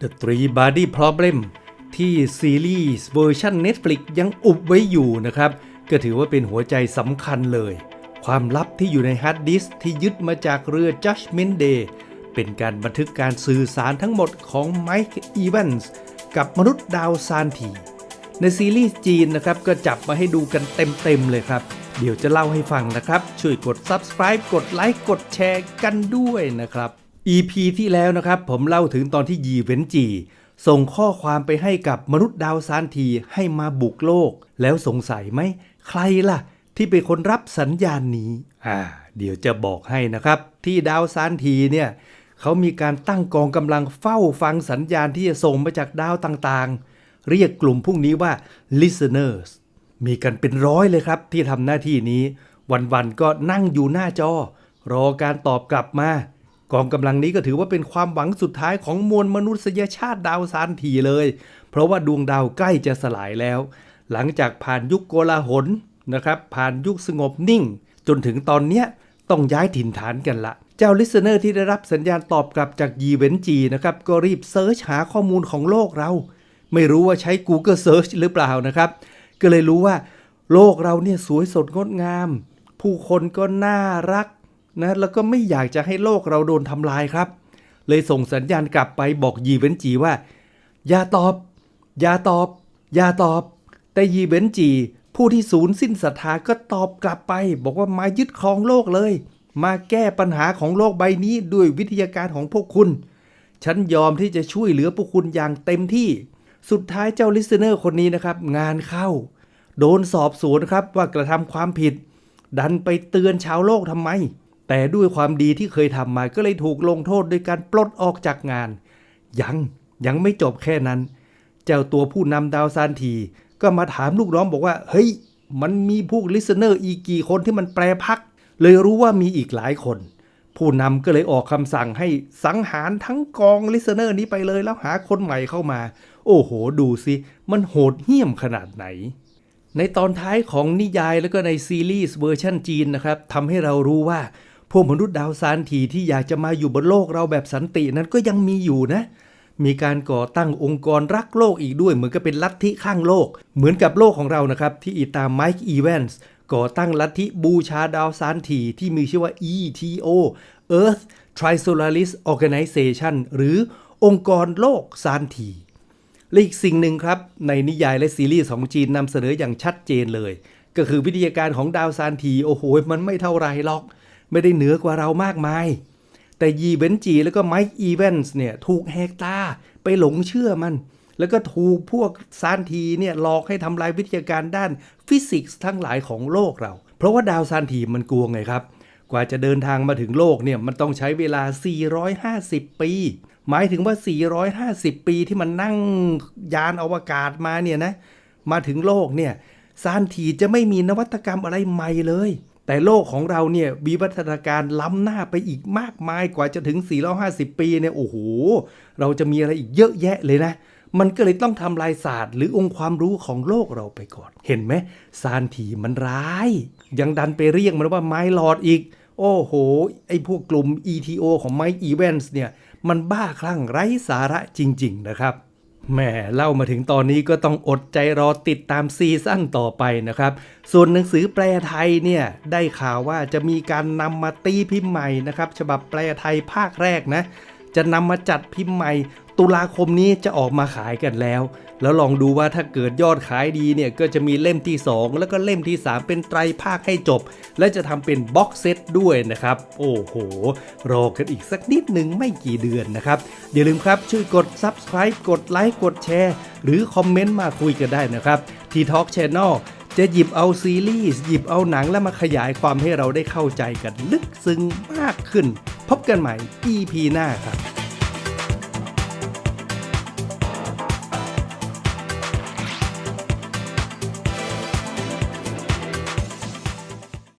The Three Body Problem ที่ซีรีส์เวอร์ชัน Netflix ยังอุบไว้อยู่นะครับ ก็ถือว่าเป็นหัวใจสำคัญเลย ความลับที่อยู่ในฮาร์ดดิสที่ยึดมาจากเรือ Judgment Day เป็นการบันทึกการสื่อสารทั้งหมดของไมค์อีแวนส์กับมนุษย์ดาวซานที ในซีรีส์จีนนะครับ ก็จับมาให้ดูกันเต็ม ๆ เลยครับ เดี๋ยวจะเล่าให้ฟังนะครับ ช่วยกด subscribe กดไลค์กดแชร์กันด้วยนะครับ EP ที่แล้วนะครับ ผมเล่าถึงตอนที่ยีเวนจี ส่งข้อความไปให้กับมนุษย์ดาวซานทีให้มาบุกโลก แล้วสงสัยไหม ใครล่ะ ที่เป็นคนรับสัญญาณนี้ อ่า เดี๋ยวจะบอกให้นะครับ ที่ดาวซานทีเนี่ยเขามีการตั้งกองกำลังเฝ้าฟังสัญญาณที่จะส่งมาจากดาวต่างๆ เรียกกลุ่มพวกนี้ว่า listeners มีกันเป็นร้อยเลยครับ ที่ทำหน้าที่นี้ วันๆก็นั่งอยู่หน้าจอ รอการตอบกลับมา กองกำลังนี้ก็ถือว่าเป็นความหวังสุดท้ายของมวลมนุษยชาติดาวซานทีเลย เพราะว่าดวงดาวใกล้จะสลายแล้ว หลังจากผ่านยุคโกลาหลนะครับ ผ่านยุคสงบนิ่ง จนถึงตอนเนี้ยต้องย้ายถิ่นฐานกันละ เจ้าลิสเนอร์ที่ได้รับสัญญาณตอบกลับจากยีเวนจีนะครับ ก็รีบเซิร์ชหาข้อมูลของโลกเรา ไม่รู้ว่าใช้ Google Search หรือเปล่านะครับ ก็เลยรู้ว่า โลกเราเนี่ยสวยสดงดงาม ผู้คนก็น่ารัก นะแล้วก็ไม่อยากจะให้โลกเราโดนทำลายครับ เลยส่งสัญญาณกลับไปบอกยีเวนจีว่า อย่าตอบ อย่าตอบ อย่าตอบ แต่ยีเวนจี ผู้ที่ศูนย์สิ้นศรัทธาก็ตอบกลับไป บอกว่ามายึดครองโลกเลย มาแก้ปัญหาของโลกใบนี้ด้วยวิทยาการของพวกคุณ ฉันยอมที่จะช่วยเหลือพวกคุณอย่างเต็มที่ สุดท้ายเจ้าลิสเนอร์คนนี้นะครับ งานเข้า โดนสอบสวนครับว่ากระทำความผิด ดันไปเตือนชาวโลกทำไม แต่ด้วยความดีที่เคยทำมาก็เลยถูกลงโทษโดยการปลดออกจากงาน ยังยังไม่จบแค่นั้น เจ้าตัวผู้นำดาวซานที ก็มาถามลูกน้องบอกว่า เฮ้ย มันมีพวกลิสเนอร์อีกกี่คนที่มันแปรพัก เลยรู้ว่ามีอีกหลายคน ผู้นำก็เลยออกคำสั่งให้สังหารทั้งกองลิสเนอร์นี้ไปเลยแล้วหาคนใหม่เข้ามา โอ้โห ดูสิมันโหดเหี้ยมขนาดไหนในตอนท้ายของนิยายแล้วก็ในซีรีส์เวอร์ชันจีนนะครับทำให้เรารู้ว่า พวกมนุษย์ดาวซานทีที่อยากจะมาอยู่บนโลกเราแบบสันตินั้นก็ยังมีอยู่นะ มีการก่อตั้งองค์กรรักโลกอีกด้วย เหมือนกับเป็นลัทธิข้างโลก เหมือนกับโลกของเรานะครับ ที่อีตามไมค์อีแวนส์ก่อตั้งลัทธิบูชาดาวซานทีที่มีชื่อว่า ETO Earth Trisolaris Organization หรือองค์กรโลกซานทีและอีกสิ่งหนึ่งครับ ในนิยายและซีรีส์ของจีนนำเสนออย่างชัดเจนเลย ก็คือวิทยาการของดาวซานที โอ้โห มันไม่เท่าไรหรอก ไม่ได้เหนือกว่าเรามากมาย แต่ยีเวนจีแล้วก็ไมค์อีแวนส์เนี่ยถูกแหกตาไปหลงเชื่อมัน แล้วก็ถูกพวกซานทีเนี่ยหลอกให้ทำลายวิทยาการด้านฟิสิกส์ทั้งหลายของโลกเรา เพราะว่าดาวซานทีมันกลัวไงครับ กว่าจะเดินทางมาถึงโลกเนี่ยมันต้องใช้เวลา 450 ปีหมายถึงว่า 450 ปีที่มันนั่งยานอวกาศมาเนี่ยนะ มาถึงโลกเนี่ยซานทีจะไม่มีนวัตกรรมอะไรใหม่เลย แต่โลกของเราเนี่ยมีวัฒนาการล้ำหน้าไปอีกมากมายกว่าจะถึง 450 ปีเนี่ยโอ้โห เราจะมีอะไรอีกเยอะแยะเลยนะ มันก็เลยต้องทำลายศาสตร์หรือองค์ความรู้ของโลกเราไปก่อน เห็นไหมซานทีมันร้าย ยังดันไปเรียกมันว่าไม้หลอดอีก โอ้โห ไอ้พวกกลุ่ม ETO ของ Mike Evans เนี่ย มันบ้าคลั่งไร้สาระจริง ๆ นะครับ แหมเล่ามาถึงตอนนี้ก็ต้องอดใจรอติดตามซีซั่นต่อไปนะครับ ส่วนหนังสือแปลไทยเนี่ย ได้ข่าวว่าจะมีการนำมาตีพิมพ์ใหม่นะครับ ฉบับแปลไทยภาคแรกนะ จะนำมาจัดพิมพ์ใหม่ ตุลาคมนี้จะออกมาขายกันแล้ว แล้วลองดูว่าถ้าเกิดยอดขายดีเนี่ยก็จะมีเล่มที่ 2 แล้วก็เล่มที่ 3 เป็นไตรภาคให้จบ และจะทำเป็นบ็อกเซตด้วยนะครับ โอ้โห รอกันอีกสักนิดหนึ่งไม่กี่เดือนนะครับ อย่าลืมครับช่วยกด Subscribe กดไลค์กดแชร์หรือคอมเมนต์มาคุยกันได้นะครับที่ Talk Channel จะหยิบเอาซีรีส์หยิบเอาหนังแล้วมาขยายความให้เราได้เข้าใจกันลึกซึ้งมากขึ้น พบกันใหม่ EP หน้าครับ